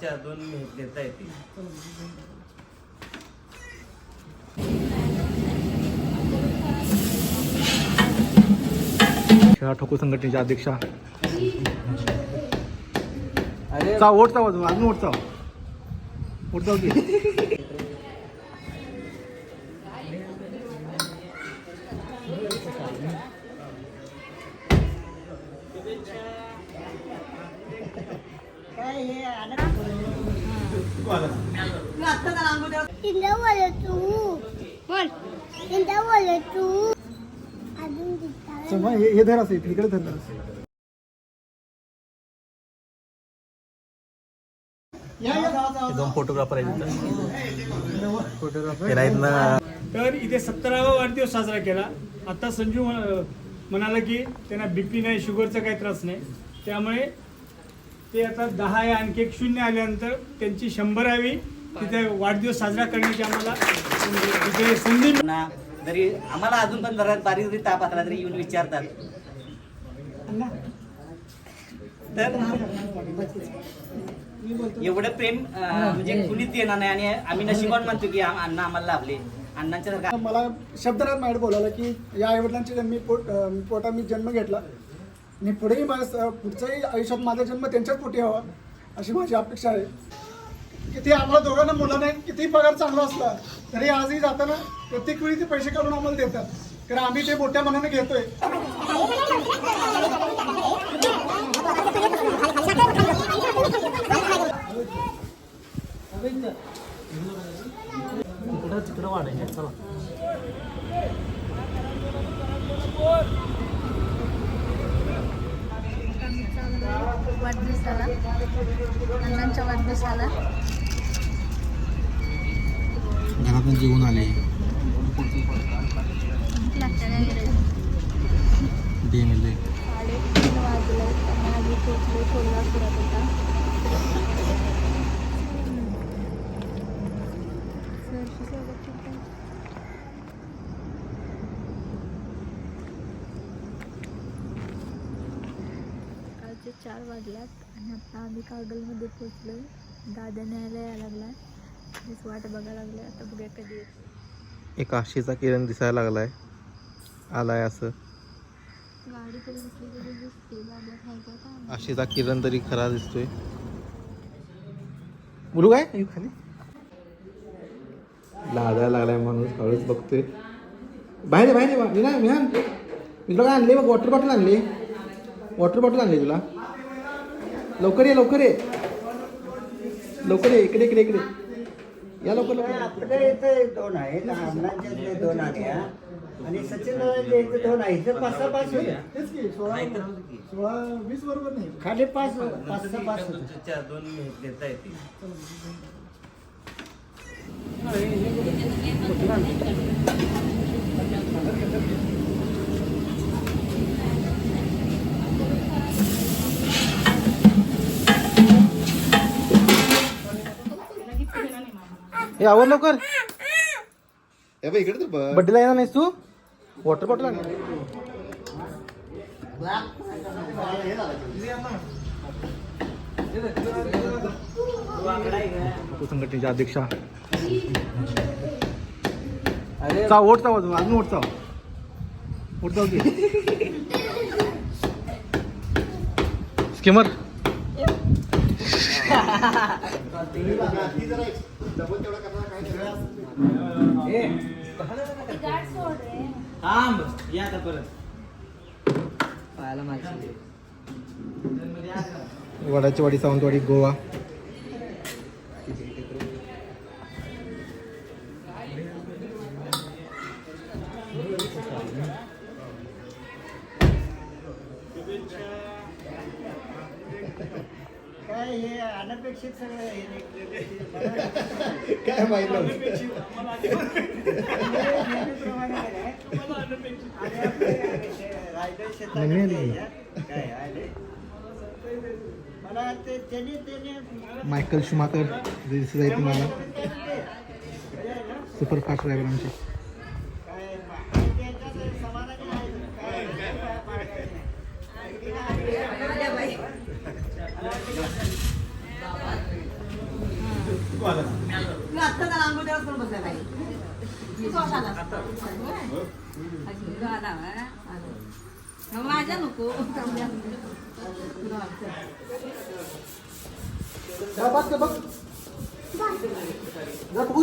चार दोन देता येते खेळा ठोको संघटनेच्या अध्यक्षा. अरे. चा ओट चाव अजून अजून ओट चाव. ओट चाव की? हे हे धर असे इकडे धर धर असे हे दोन फोटोग्राफर आहेत फोटोग्राफर. आहेत ना तर इथे सत्तरावा वाढदिवस साजरा केला. आता संजू म्हण- म्हणाला की त्यांना बीपी नाही शुगरचा काही त्रास नाही. त्यामुळे ते आता दहा आहे आणखी एक शून्य आल्यानंतर त्यांची शंभरावी तिथे वाढदिवस साजरा करण्याची आम्हाला तिथे संधी जरी आम्हाला अजून पण जरा बारीक जरी ताप असला तरी येऊन विचारतात. तर एवढं प्रेम म्हणजे कुणीच देणार नाही आणि आम्ही नशिबान म्हणतो की अण्णा आम्हाला लाभले. अण्णांच्या मला शब्द नाही माझ्या बोलायला की या आईवडिलांच्या जन्मी पोट पोटा मी जन्म घेतला. आणि पुढेही माझ्या पुढच्याही आयुष्यात माझा जन्म त्यांच्याच पोटी व्हावा अशी माझी अपेक्षा आहे. किती आम्हाला दोघांना मुलं नाही किती पगार चांगला असला तरी आजही जाताना प्रत्येक वेळी ते पैसे काढून आम्हाला देतात. कारण आम्ही ते मोठ्या मनाने घेतोय. वाढदिवसाला अण्णांच्या वाढदिवसाला घरातून जेवून आले. लागच्या काय गेले डे मिळले साडेतीन वाजले त्यांना आधी पोचलो सोलापुरात होता सरशी सोबत होता. सकाळचे चार वाजल्यात आणि आता आम्ही कागलमध्ये पोचलो दादा न्यायला यायला लागला मीच वाट बघायला लागले आता बघूया कधी येतो एक आशीचा किरण दिसायला लागलाय. आलाय असं. आशीचा आहे किरण तरी खरा दिसतोय. बोलू काय? खाली. लाजायला लागलाय माणूस हळूच बघतोय बाहेर बाहेर ये, ना मी विहान मी तुला काय आणले? बघ वॉटर बॉटल आणली. वॉटर बॉटल आणली तुला. लवकर ये लवकर ये. लवकर ये इकडे इकडे इकडे. या लवकर आपल्या इथे दोन आहेत अण्णांच्या इथे दोन आहेत आणि सचिन दादांच्या इथे दोन आहेत इथे पाच सहा पाच होते. तेच की सोळा सोळा वीस बरोबर नाही. खाली पाच पाच सहा पाच होते. चार दोन मिनिट देता येते हे आवर लवकर. बड्डेला येणार नाहीस तू? वॉटर बॉटल आण. संघटनेच्या अध्यक्षा. चा ओट चाव अजून अजून ओट चाव. ओट चाव की? स्किमर थांब या आता परत. पाहायला माहिती वडाची वाडी सावंतवाडी गोवा. काय हे अनपेक्षित सगळं हे काय माहीत नेहमीप्रमाणे काय आणि आपले रायगड शेतात नेहमी काय आले मला ते त्यांनी त्यांनी. मायकल शुमाकर दिसत आहे तुम्हाला. सुपर फास्ट ड्रायव्हर आमचे काय आणि त्याच्यात समाधानी आहे. काय- काय- काय- काय- आता त्याला अंगोट्यावर पण बसायला. पाहिजे माझ्या नको बघ बघ बघू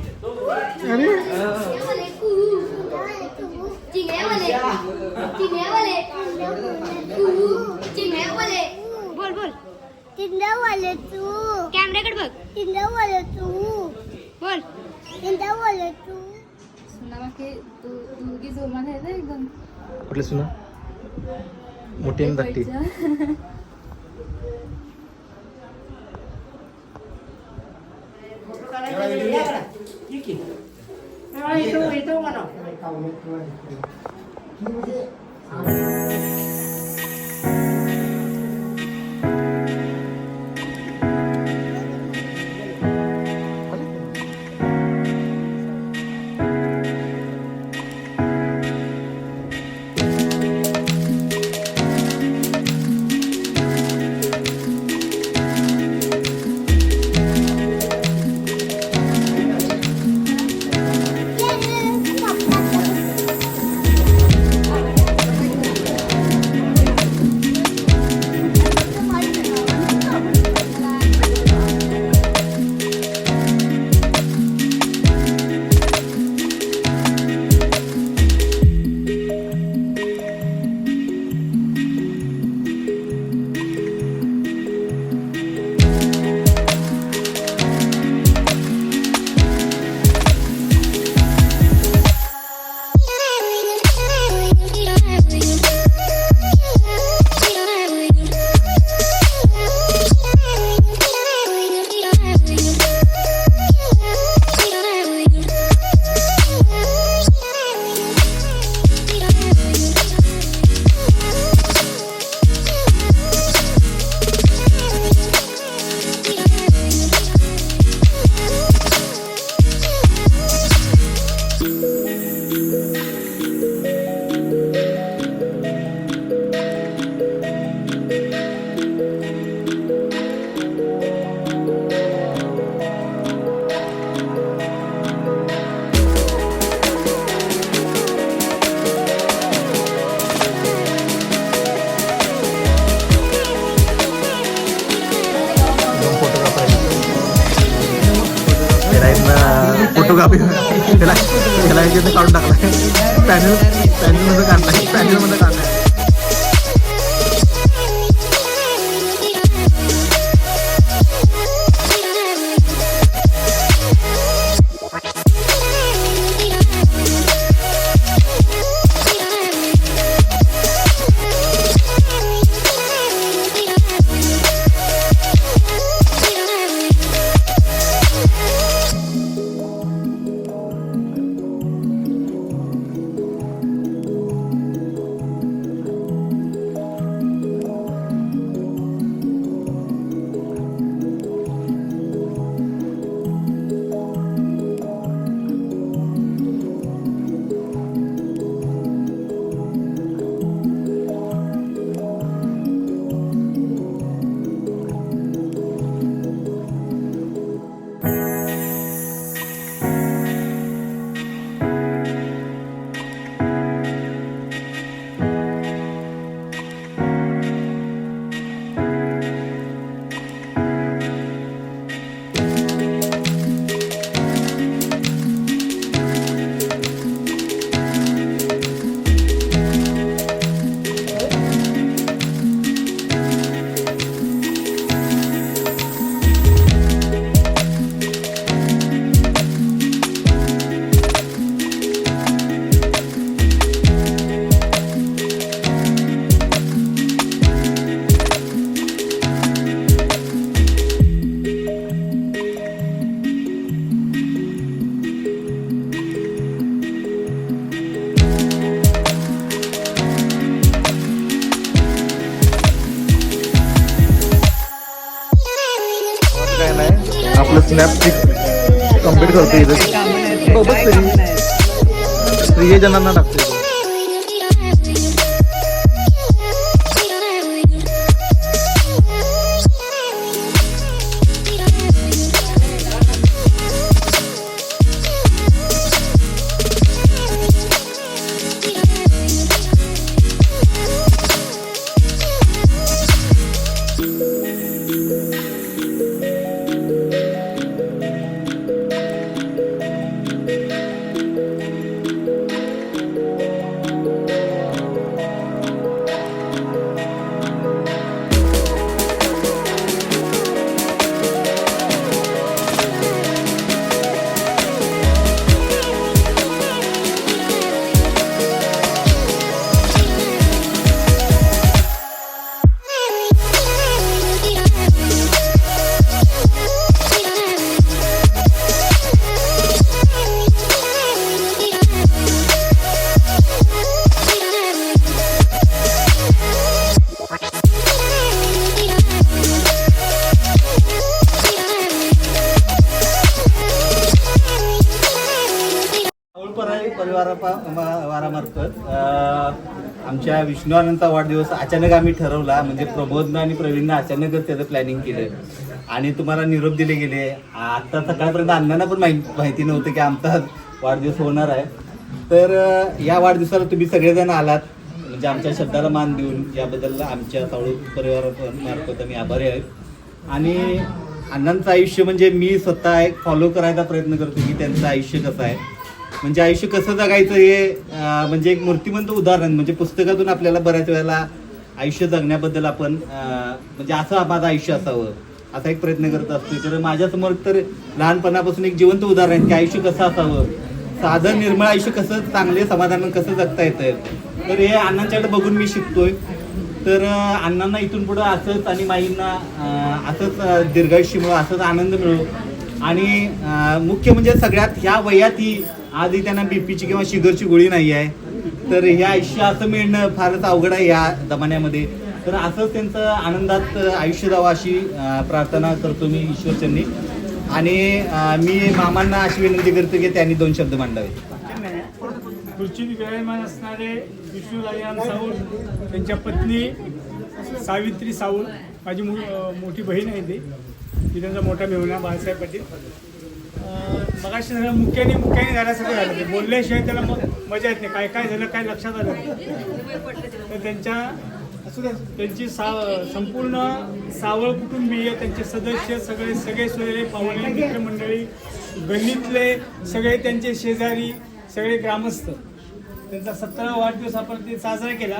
बोल बोल. वाले तू कॅमेऱ्याकडे बघ वाले तू बोल वाले तू सुनामाके तू मुलगी जोमान आहे ना एकदम कुठली सुना? मोठी आणि धाकटी. फोटोग्राफी त्याला त्याला याच्यात काढून टाकला पॅनल पॅनलमध्ये काढलाय पॅनलमध्ये कंप्लीट करतो इथे. बघ तरी. प्रियजनांना टाकतो विष्णुआनंदचा वाढदिवस अचानक आम्ही ठरवला म्हणजे प्रबोधनं आणि प्रवीणनं अचानकच त्याचं प्लॅनिंग केलं. आणि तुम्हाला निरोप दिले गेले. आता सकाळपर्यंत अण्णांना पण माहिती माहिती नव्हतं की आमचा वाढदिवस होणार आहे. तर या वाढदिवसाला तुम्ही सगळेजण आलात. म्हणजे आमच्या शब्दाला मान देऊन याबद्दल आमच्या सावळू परिवारामार्फत आम्ही आभारी आहेत आणि अण्णांचं आयुष्य म्हणजे मी स्वतः एक फॉलो करायचा प्रयत्न करतो की त्यांचं आयुष्य कसं आहे. म्हणजे आयुष्य कसं जगायचं हे अं, म्हणजे एक मूर्तिमंत उदाहरण म्हणजे पुस्तकातून आपल्याला बऱ्याच वेळेला आयुष्य जगण्याबद्दल आपण अं, म्हणजे असं माझं आयुष्य असावं असा एक प्रयत्न करत असतो तर माझ्यासमोर तर लहानपणापासून एक जिवंत उदाहरण आहे की आयुष्य कसं असावं? साधं निर्मळ आयुष्य कसं चांगले समाधान कसं जगता येतं? तर हे अण्णांच्याकडे बघून मी शिकतोय. तर अं, अण्णांना इथून पुढं असंच आणि माईंना अं, असंच अं, दीर्घायुष्य मिळो असंच आनंद मिळो. आणि अं, मुख्य म्हणजे सगळ्यात ह्या वयात ही आधी त्यांना बीपीची किंवा शुगरची गोळी नाही आहे. तर हे आयुष्य असं मिळणं फारच अवघड आहे या जमान्यामध्ये तर असंच त्यांचं आनंदात आयुष्य जावं अशी प्रार्थना करतो मी ईश्वरचंनी आणि मी मामांना अशी विनंती करतो की त्यांनी दोन शब्द मांडावे खुर्चीत विराजमान असणारे विष्णू साऊल त्यांच्या पत्नी सावित्री साऊल माझी मोठी बहीण आहे ती. त्यांचा मोठा मेहुणा बाळासाहेब पाटील. मगाशी सगळं मुख्याने मुख्याने झाल्यासारखं झालं. ते बोलल्याशिवाय त्याला मग मजा येत नाही. काय काय झालं काय लक्षात आलं नाही. तर त्यांच्या असू द्या त्यांची सा संपूर्ण सावळ कुटुंबीय त्यांचे सदस्य सगळे सगळे सोयरे पाहुणे मित्रमंडळी गल्लीतले सगळे त्यांचे शेजारी सगळे ग्रामस्थ. त्यांचा सतरावा वाढदिवस आपण ते साजरा केला.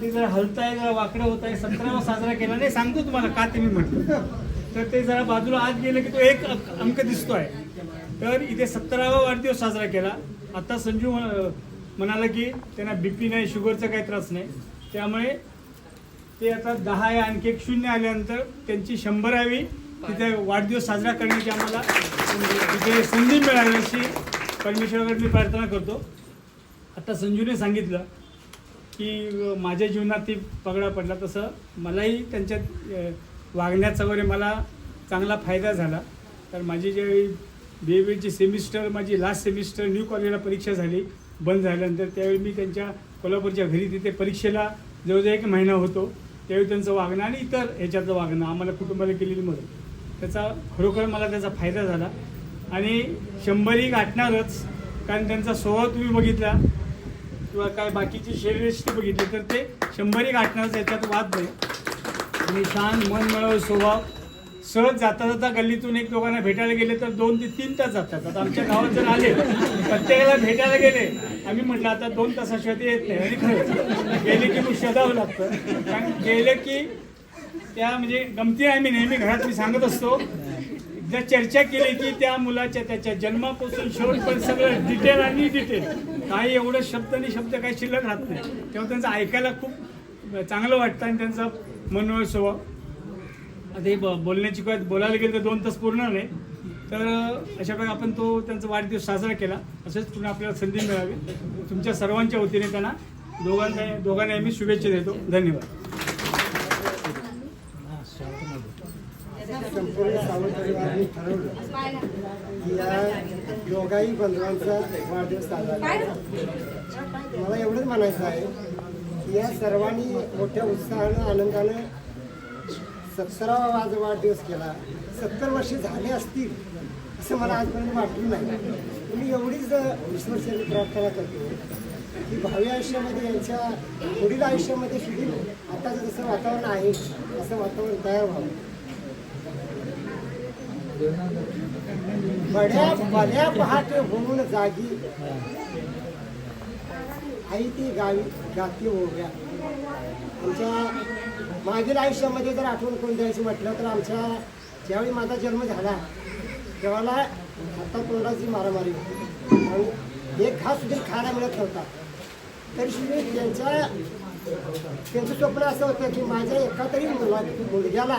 ते जरा हलताय जरा वाकडं होत आहे सतरावा साजरा केला. नाही सांगतो तुम्हाला का ते मी म्हटलं तर ते जरा बाजूला आत गेलं की तो एक अंक- दिसतो आहे तर इथे सत्तरावा वाढदिवस साजरा केला. आता संजू म्हणाला की त्यांना बीपी नाही शुगरचा काही त्रास नाही. त्यामुळे ते आता दहा आहे आणखी एक शून्य आल्यानंतर त्यांची शंभरावी तिथे वाढदिवस साजरा करण्याची आम्हाला तिथे संधी मिळावी अशी परमेश्वराकडे मी प्रार्थना करतो. आता संजूने सांगितलं की माझ्या जीवनात ती पगडा पडला. तसं मलाही त्यांच्यात वागण्याचा वगैरे मला चांगला फायदा झाला. तर माझी जे बी ए सेमिस्टर माझी लास्ट सेमिस्टर न्यू कॉलेजला परीक्षा झाली. बंद झाल्यानंतर त्यावेळी मी त्यांच्या कोल्हापूरच्या घरी तिथे परीक्षेला जवळजवळ एक महिना होतो. त्यावेळी त्यांचं वागणं आणि इतर ह्याच्यातलं वागणं आम्हाला कुटुंबाला केलेली मदत. त्याचा खरोखर मला त्याचा फायदा झाला. आणि शंभरी गाठणारच कारण त्यांचा स्वभाव तुम्ही बघितला किंवा काय बाकीची शरीरयष्टी बघितली तर ते शंभरी गाठणारच याच्यात वाद नाही. आणि शांत मन मिळव स्वभाव सहज जाता जाता गल्लीतून एक दोघांना भेटायला गेले तर दोन ते तीन तास जातात. आता आमच्या गावात जर आले प्रत्येकाला भेटायला गेले आम्ही म्हटलं आता दोन तासाशिवाय ते येत नाही. आणि खरंच गेले की मग शोधावं लागतं. कारण गेले की त्या म्हणजे गमती आम्ही नेहमी घरात मी सांगत असतो. एकदा चर्चा केली की त्या मुलाच्या त्याच्या जन्मापासून शेवटपर्यंत सगळं डिटेल आणि डिटेल काही एवढं शब्द आणि शब्द काही शिल्लक राहत नाही. तेव्हा त्यांचं ऐकायला खूप चांगलं वाटतं आणि त्यांचा मनोळ स्वभाव. आता हे ब- बोलण्याची काय बोलायला गेलं तर दोन तास पूर्ण नाही तर अशा प्रकारे आपण तो त्यांचा वाढदिवस साजरा केला. असेच पुन्हा आपल्याला संधी मिळावी. तुमच्या सर्वांच्या वतीने त्यांना दोघांना दोघांना मी शुभेच्छा देतो. धन्यवाद. संपूर्ण सावंत परिवाराने ठरवलं की या दोघाही बंधुवांचा वाढदिवस साजरा मला एवढंच म्हणायचं आहे की या सर्वांनी मोठ्या उत्साहानं आनंदानं सत्तरावा वाज वाढदिवस केला. सत्तर वर्षे झाले असतील असं मला आजपर्यंत वाटलं नाही. मी एवढीच ईश्वरचरणी प्रार्थना करतो की भावी आयुष्यामध्ये यांच्या पुढील आयुष्यामध्ये सुद्धा आताचं जसं वातावरण आहे असं वातावरण तयार व्हावं. बड्या बड्या पहाटे होऊन जागी. आई ती गावी गाती ओव्या आमच्या मागील आयुष्यामध्ये जर आठवण करून द्यायची म्हटलं तर आमच्या ज्यावेळी माझा जन्म झाला तेव्हाला हातात तोंडाची मारामारी होती. आणि एक घास सुद्धा खायला मिळत नव्हता. तरी सुद्धा त्यांच्या त्यांचं स्वप्न असं होतं की माझ्या एका तरी मुला मुलग्याला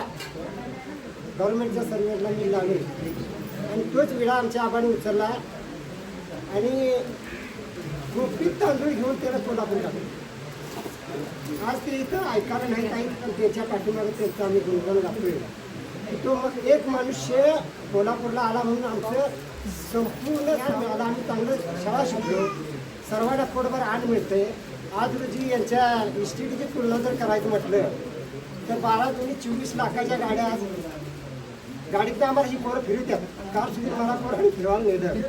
गव्हर्नमेंटच्या सर्व्हिसला मी लागले आणि तोच विडा आमच्या आबाने उचलला आणि गुपित तांदूळ घेऊन त्याला कोल्हापूर टाकलं. आज ते इथं ऐकायला नाही काही पण त्याच्या पाठीमागे त्यांचं आम्ही गुणगण गातोय. तो मग एक मनुष्य कोल्हापूरला आला म्हणून आमचं संपूर्ण आला आम्ही चांगलं शाळा शिकलो. सर्वांना पोटभर आण मिळते. आज रोजी यांच्या इस्टेटीची तुलना जर करायचं म्हटलं तर बारा तुम्ही चोवीस लाखाच्या गाड्या आज गाडीत आम्हाला ही पोरं द्या कार सुद्धा मला पोरं फिरवायला नेलं.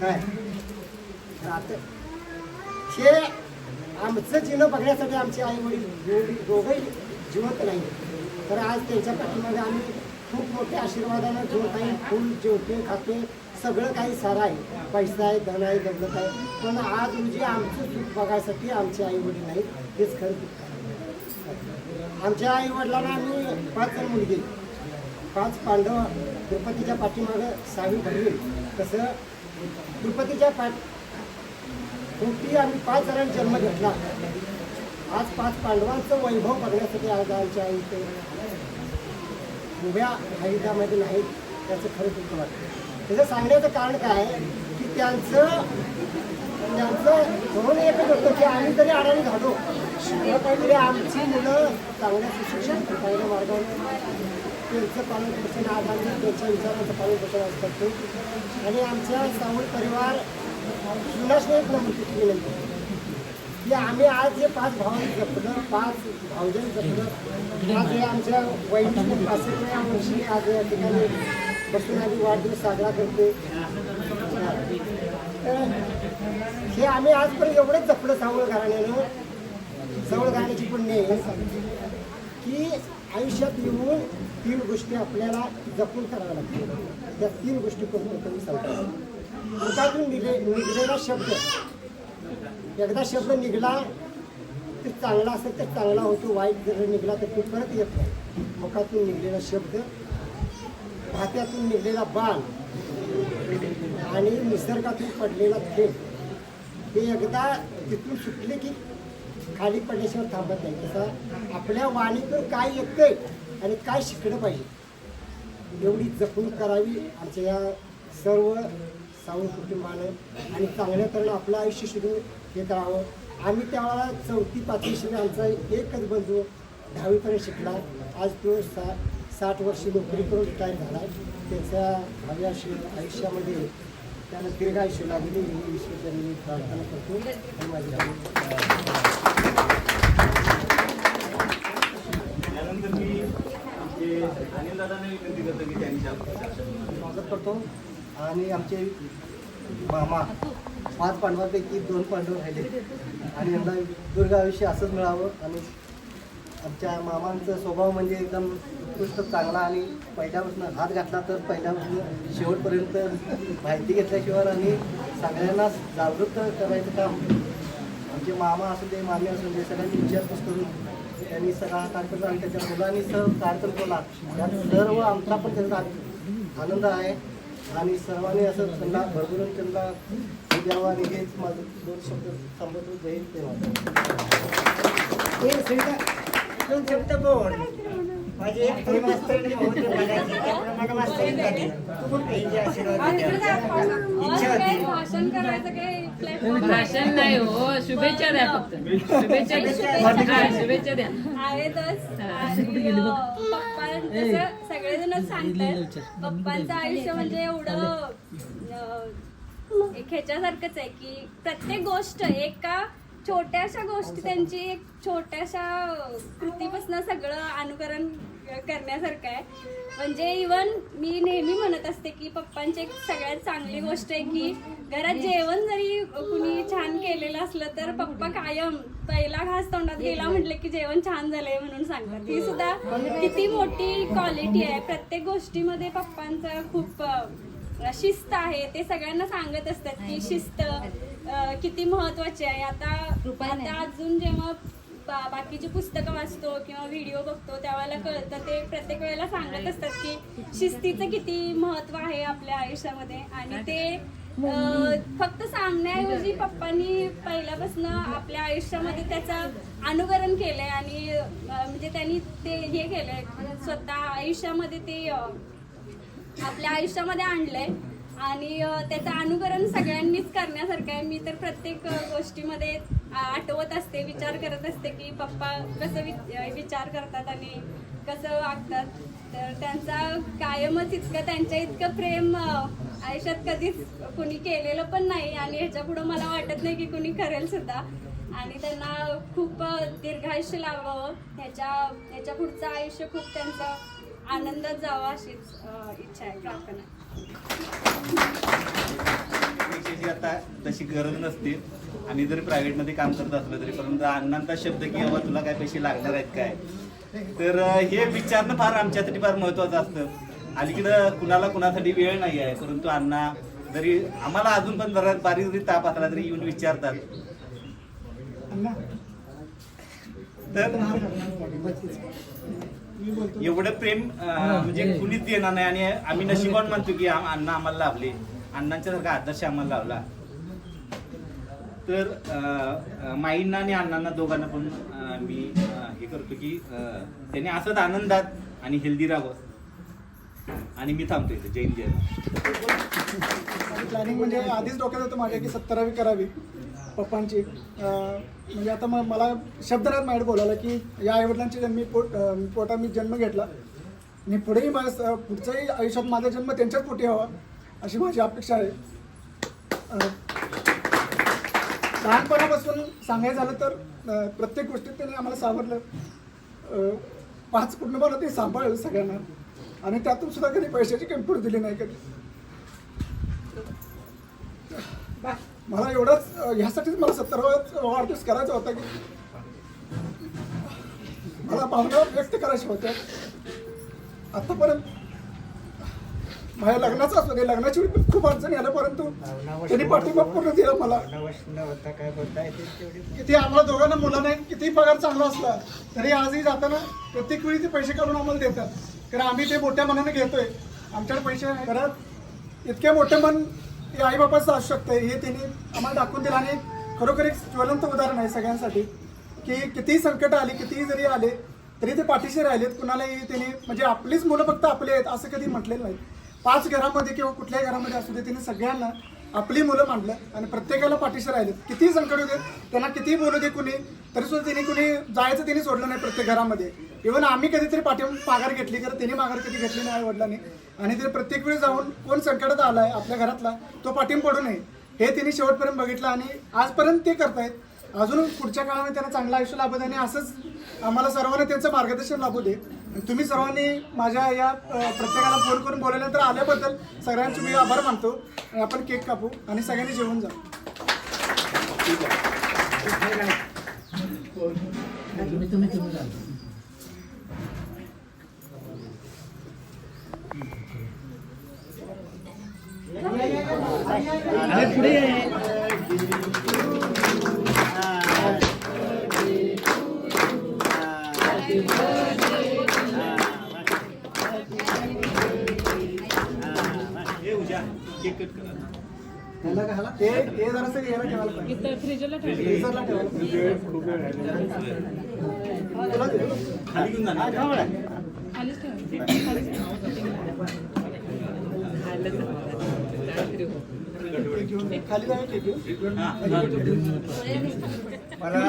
काय? आता हे आमचं जीवन बघण्यासाठी आमचे आई वडील दोघंही जिवंत नाही. तर आज त्यांच्या पाठीमागे आम्ही खूप मोठ्या आशीर्वादानं जो काही फुल जेवते खाते सगळं काही सारं आहे. पैसा आहे धन आहे दौलत आहे. पण आज म्हणजे आमचं सुख बघायसाठी आमचे आई वडील नाहीत. हेच खरं दुःख आमच्या आई वडिलांना आम्ही पाच जण मुलगी पाच पांडव तिरुपतीच्या पाठीमागं सावी भरली तसं तिरुपतीच्या पाठ शेवटी आम्ही पाच जणांनी जन्म घेतला. आज पाच पांडवांचं वैभव बघण्यासाठी आज आमच्या इथे उभ्या आयुधामध्ये नाहीत त्याचं खरं दुःख वाटतं. त्याचं सांगण्याचं कारण काय की त्यांचं त्यांचं धोरण एकच होतं की आम्ही तरी आडाणी झालो. काहीतरी आमची मुलं चांगल्या सुशिक्षण चांगल्या मार्गावर त्यांचं पालन पोषण आज आम्ही त्यांच्या विचारांचं पालन पोषण आज करतो आणि आमच्या सावळ परिवार सुनाशने एक नंबर विनंती की आम्ही आज जे पाच भावांनी जपलं पाच भावजन जपलं. आज हे आमच्या वैदिक पासष्टव्या वर्षी आज या ठिकाणी बसून आम्ही वाढदिवस साजरा करते. हे आम्ही आजपर्यंत एवढंच जपलं सावळ घराण्यानं सावळ घराण्याची पुण्य आहे की आयुष्यात येऊन तीन गोष्टी आपल्याला जपून कराव्या लागतात. त्या तीन गोष्टी कोणत्या सांगतात मुखातून निघे निघलेला शब्द. एकदा शब्द निघला तर चांगला असेल तर चांगला होतो वाईट जर निघला तर तो परत येत नाही. मुखातून निघलेला शब्द भात्यातून निघलेला बाण आणि निसर्गातून पडलेला थेंब हे एकदा तिथून सुटले की खाली पडल्याशिवाय थांबत नाही. तसं आपल्या वाणीतून काय येतंय आणि काय शिकलं पाहिजे एवढी जपणूक करावी आमच्या या सर्व सावून कुटुंबानं आणि चांगल्या तऱ्हेनं आपलं आयुष्य सुरू हे करावं आम्ही त्यावेळेला चौथी पाचवी शिवाय आमचा एकच बंधू दहावीपर्यंत शिकला. आज तो सा साठ वर्षी नोकरी करून रिटायर झाला. त्याच्या भावी आयुष्य आयुष्यामध्ये त्याला दीर्घ आयुष्य लागली. मी प्रार्थना करतो. आणि माझी त्यानंतर मी आमचे अनिल दादांना विनंती करतो की त्यांच्या स्वागत करतो. आणि आमचे मामा पाच पांडवांपैकी दोन पांडव राहिले. आणि यांना दीर्घ आयुष्य असंच मिळावं. आणि आमच्या मामांचा स्वभाव म्हणजे एकदम उत्कृष्ट चांगला आणि पहिल्यापासून हात घातला तर पहिल्यापासून शेवटपर्यंत माहिती घेतल्याशिवाय आणि सगळ्यांना जागरूक करायचं काम. आमचे मामा असू दे मामी असू दे सगळ्यांनी विचारपूस करून त्यांनी सगळा हा कार्यक्रम आणि त्याच्या मुलांनी सह कार्यक्रम केला. यात सर्व आमचा पण त्यांचा आनंद आहे. आणि सर्वांनी असं त्यांना भरभरून त्यांना द्यावं आणि हेच माझं दोन शब्द संबोधित जाईल ते दोन शब्द बोल माझे एक तरी झाली. तू पण काही आशीर्वाद. इच्छा होती. भाषण नाही हो शुभेच्छा द्या फक्त. शुभेच्छा. द्या. शुभेच्छा. द्या. आहेतच सगळेजणच सांगतात पप्पांचं आयुष्य म्हणजे एवढं अं, एक ह्याच्यासारखंच आहे की प्रत्येक गोष्ट एका छोट्याशा गोष्टी त्यांची एक छोट्याशा कृतीपासून सगळं अनुकरण करण्यासारखं आहे. म्हणजे इवन मी नेहमी म्हणत असते की पप्पांची एक सगळ्यात चांगली गोष्ट आहे की घरात जेवण जरी कुणी छान केलेलं असलं तर पप्पा कायम पहिला घास तोंडात गेला म्हटलं की जेवण छान झालंय म्हणून सांगतात. ही सुद्धा किती मोठी क्वालिटी आहे. प्रत्येक गोष्टीमध्ये पप्पांचं खूप शिस्त आहे. ते सगळ्यांना सांगत असतात की शिस्त किती महत्वाची आहे. आता आता अजून जेव्हा बा- बाकीची पुस्तकं वाचतो किंवा व्हिडिओ बघतो त्यावेळेला कळतं. ते प्रत्येक वेळेला सांगत असतात की शिस्तीचं किती महत्त्व आहे आपल्या आयुष्यामध्ये. आणि ते अं, फक्त सांगण्याऐवजी पप्पांनी पहिल्यापासून आपल्या आयुष्यामध्ये त्याचं अनुकरण केलंय आणि अं, म्हणजे त्यांनी ते हे केलंय. स्वतः आयुष्यामध्ये ते अं, आपल्या आयुष्यामध्ये आणलंय. आणि त्याचं अनुकरण सगळ्यांनीच करण्यासारखं आहे. मी तर प्रत्येक गोष्टीमध्ये आठवत असते विचार करत असते की पप्पा कसं वि- विचार करतात आणि कसं वागतात. तर त्यांचा कायमच इतकं त्यांच्या इतकं प्रेम आयुष्यात कधीच कुणी केलेलं पण नाही. आणि ह्याच्या पुढं मला वाटत नाही की कुणी करेल सुद्धा. आणि त्यांना खूप दीर्घायुष्य लावावं. ह्याच्या ह्याच्या पुढचं आयुष्य खूप त्यांचं आनंदात जावा अशीच इच्छा आहे प्रार्थना. आता तशी गरज नसते आणि जरी प्रायव्हेटमध्ये काम करत असलं तरी परंतु अण्णांचा शब्द की बाबा तुला काय पैसे लागणार आहेत काय? तर हे विचारणं फार आमच्यासाठी फार महत्वाचं असतं. अलीकडं कुणाला कुणासाठी वेळ नाही आहे परंतु अण्णा जरी आम्हाला अजून पण जरा बारीक जरी ताप असला तरी येऊन विचारतात. अण्णा. तर एवढं प्रेम म्हणजे कुणीच देणार नाही आणि आम्ही नशिबान म्हणतो की अण्णा आम्हाला लाभले. अण्णांच्या सारखा आदर्श आम्हाला लावला तर माईंना आणि अण्णांना दोघांना पण मी हे करतो की त्यांनी असंच आनंदात आणि हेल्दी राहावं. आणि मी थांबतो इथे जैन जय प्लॅनिंग म्हणजे आधीच डोक्यात होतं माझ्या की सत्तरावी करावी. पप्पांची म्हणजे आता मग मला शब्दरात माहीत बोलायला की या आईवडिलांची जन्मी पोट पोटा मी जन्म घेतला. आणि पुढेही माझ्या पुढच्याही आयुष्यात माझा जन्म त्यांच्याच पोटी हवा अशी माझी अपेक्षा आहे. लहानपणापासून सांगायचं झालं तर प्रत्येक गोष्टीत त्यांनी आम्हाला सावरलं. पाच कुटुंबाला ते सांभाळलं सगळ्यांना. आणि त्यातून सुद्धा कधी पैशाची कमी दिली नाही कधी. मला एवढंच ह्यासाठीच मला सत्तरावा वाढदिवस करायचा होता की मला भावना व्यक्त करायच्या होत्या आतापर्यंत माझ्या लग्नाचं असू दे लग्नाची वेळी पण खूप अडचणी आल्या परंतु त्यांनी पाठिंबा पूर्ण दिला मला. किती आम्हाला दोघांना मुलं नाही किती पगार चांगला असला तरी आजही जाताना प्रत्येक वेळी ते पैसे काढून आम्हाला देतात. कारण आम्ही ते मोठ्या मनाने घेतोय. आमच्याकडे पैसे घरात इतके मोठे मन हे आईबापाचं असू शकतं हे त्यांनी आम्हाला दाखवून दिलं. आणि खरोखर एक ज्वलंत उदाहरण आहे सगळ्यांसाठी की कितीही संकट आली कितीही जरी आले तरी ते पाठीशी राहिलेत. कुणालाही त्यांनी म्हणजे आपलीच मुलं फक्त आपली आहेत असं कधी म्हटलेलं नाही. पाच घरामध्ये किंवा कुठल्याही घरामध्ये असू दे त्यांनी सगळ्यांना आपली मुलं मांडलं आणि प्रत्येकाला पाठीशी राहिले कितीही संकट होते त्यांना कितीही बोलू दे कुणी तरी सुद्धा त्यांनी कुणी जायचं त्यांनी सोडलं नाही प्रत्येक घरामध्ये. इव्हन आम्ही कधीतरी पाठी माघार घेतली कारण त्यांनी माघार कधी घेतली नाही वडिलांनी. आणि ते प्रत्येक वेळी जाऊन कोण संकटात आलाय आपल्या घरातला तो पाठीम पडू नये. हे त्यांनी शेवटपर्यंत बघितलं आणि आजपर्यंत ते करतायत. अजून पुढच्या काळामध्ये त्यांना चांगलं आयुष्य लाभत आणि असंच आम्हाला सर्वांना त्यांचं मार्गदर्शन लाभू दे. तुम्ही सर्वांनी माझ्या या प्रत्येकाला फोन करून बोलवल्यानंतर आल्याबद्दल सगळ्यांचे मी आभार मानतो. आणि आपण केक कापू आणि सगळ्यांनी जेवून जा. तुम्ही मला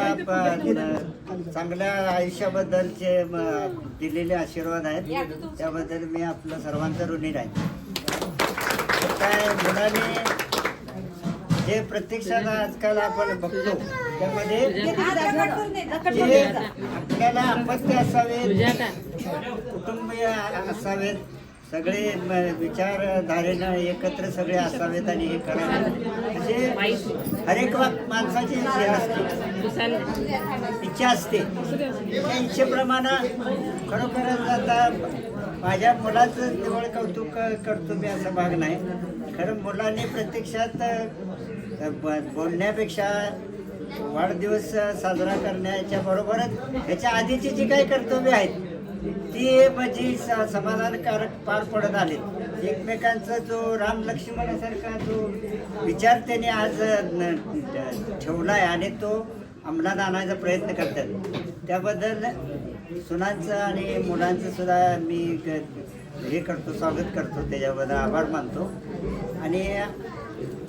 चांगल्या आयुष्याबद्दलचे दिलेले आशीर्वाद आहेत. त्याबद्दल मी आपलं सर्वांचं ऋणी राहील काय मुलाने जे प्रत्यक्षात आजकाल आपण बघतो. त्यामध्ये आपल्याला अपत्य असावेत. कुटुंबीय असावेत. सगळे विचारधारेनं एकत्र सगळे असावेत आणि हे करावे म्हणजे हर एक वा- माणसाची हे असते. इच्छा असते. त्या इच्छेप्रमाणे खरोखरच आता माझ्या मुलाचं निवड कौतुक करतो मी असा भाग नाही. खरं मुलांनी प्रत्यक्षात तर ब- बोलण्यापेक्षा वाढदिवस साजरा करण्याच्या बरोबरच ह्याच्या आधीची जी काही कर्तव्य आहेत ती म्हणजे स- समाधानकारक पार पडत आले एकमेकांचा जो राम लक्ष्मणासारखा जो विचार त्यांनी आज ठेवला आहे आणि तो अंमलात आणायचा प्रयत्न करतात. त्याबद्दल सुनांचं आणि मुलांचं सुद्धा मी हे करतो स्वागत करतो. त्याच्याबद्दल आभार मानतो. आणि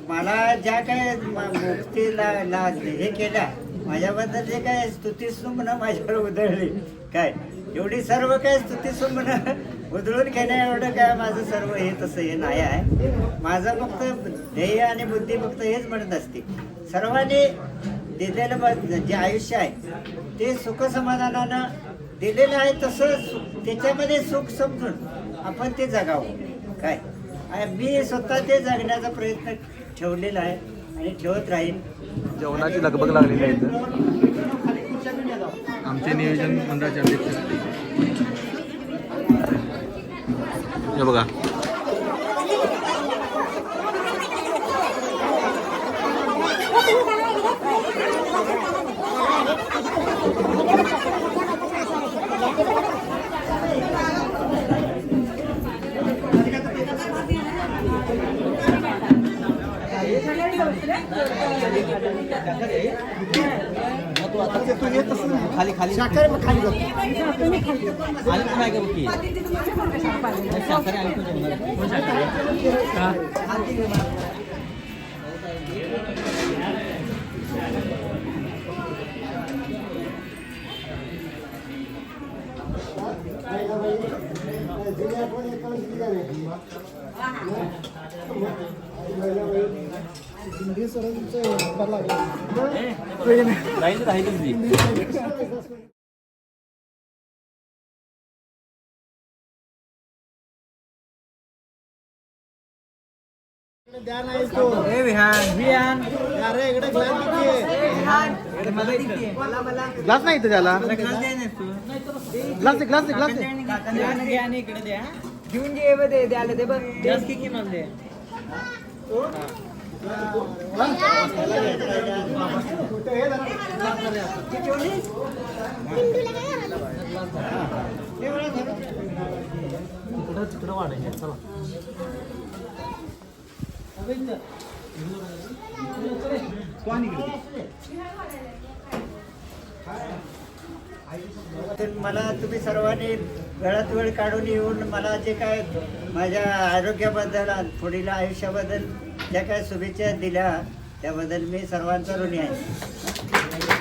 मला ज्या काय मुक्तीला ला हे केल्या माझ्याबद्दल जे काय स्तुती सुमनं माझ्यावर उधळली काय? एवढी सर्व काय स्तुती सुमनं उधळून घेण्या एवढं काय माझं सर्व हे तसं हे नाही आहे. माझं फक्त ध्येय आणि बुद्धी फक्त हेच म्हणत असते. सर्वांनी दिलेलं जे आयुष्य आहे ते सुखसमाधानानं दिलेलं आहे तसं त्याच्यामध्ये सुख समजून आपण ते जगावं. काय? मी स्वतः ते जगण्याचा प्रयत्न ठेवलेला आहे आणि ठेवत राहील. जेवणाची लगबग लागलेली आहे इथं. आमचे नियोजन मंडळाचे अध्यक्ष. हे बघा. खाली खाली साखर मग खाली जातो. जुन्या आठवणी एकावन्न किती झाले? हिंदी सरांचं नंबर लागला द्या नाही तो. अरे इकडे ग्लास किती आहे? ग्लास नाही इथं त्याला. ग्लास दे ग्लास दे ग्लास दे. हिंदूला काय घालायचं? तर मला तुम्ही सर्वांनी वेळात वेळ काढून येऊन मला जे काय माझ्या आरोग्याबद्दल पुढील आयुष्याबद्दल ज्या काय शुभेच्छा दिल्या त्याबद्दल मी सर्वांचा ऋणी आहे.